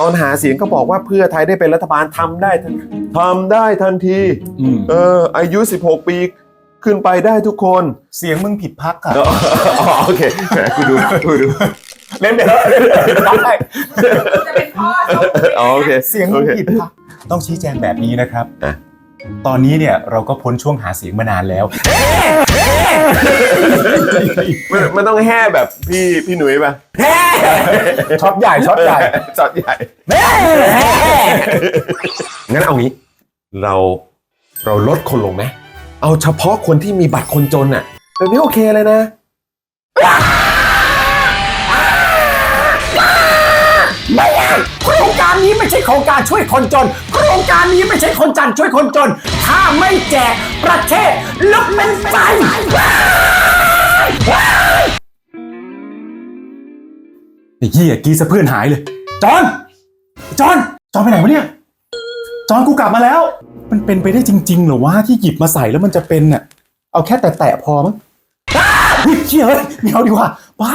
ตอนหาเสียงก็บอกว่าเพื่อไทยได้เป็นรัฐบาลทำได้ทันทำได้ทันที อืมเออ อายุ 16 ปีขึ้นไปได้ทุกคนเสียงมึงผิดพักอะอ๋ออ๋อโอเคแหมกูดูกูดูเล่นไปแล้วเล่นไปแล้วได้ จะเป็นพ่อชมอ๋อโอเค เสียงโอมึงเคผิดพักต้องชี้แจงแบบนี้นะครับ อะ ตอนนี้เนี่ยเราก็พ้นช่วงหาเสียงมานานแล้ว มันมันต้องแห่แบบพี่พี่หนุ่ยป่ะช็อตใหญ่ช็อตใหญ่จอดใหญ่งั้นเอางี้ เราเราลดคนลงไหมเอาเฉพาะคนที่มีบัตรคนจนน่ะแบบนี้โอเคเลยนะไม่ได้โครงการนี้ไม่ใช่โครงการช่วยคนจน โครงการนี้ไม่ใช่คนจันทร์ช่วยคนจน ถ้าไม่แจกประเทศลุกเป็นไฟ ไอ้เหี้ยกีสะเพื่อนหายเลย จอน จอน จอนไปไหนวะเนี่ย จอนกูกลับมาแล้ว มันเป็นไปได้จริง ๆ เหรอวะที่หยิบมาใส่แล้วมันจะเป็นน่ะ เอาแค่แตะๆพอมั้งอ้าเฮ้ยเชี่ยเฮ้ยไม่เอาดีกว่าบ้า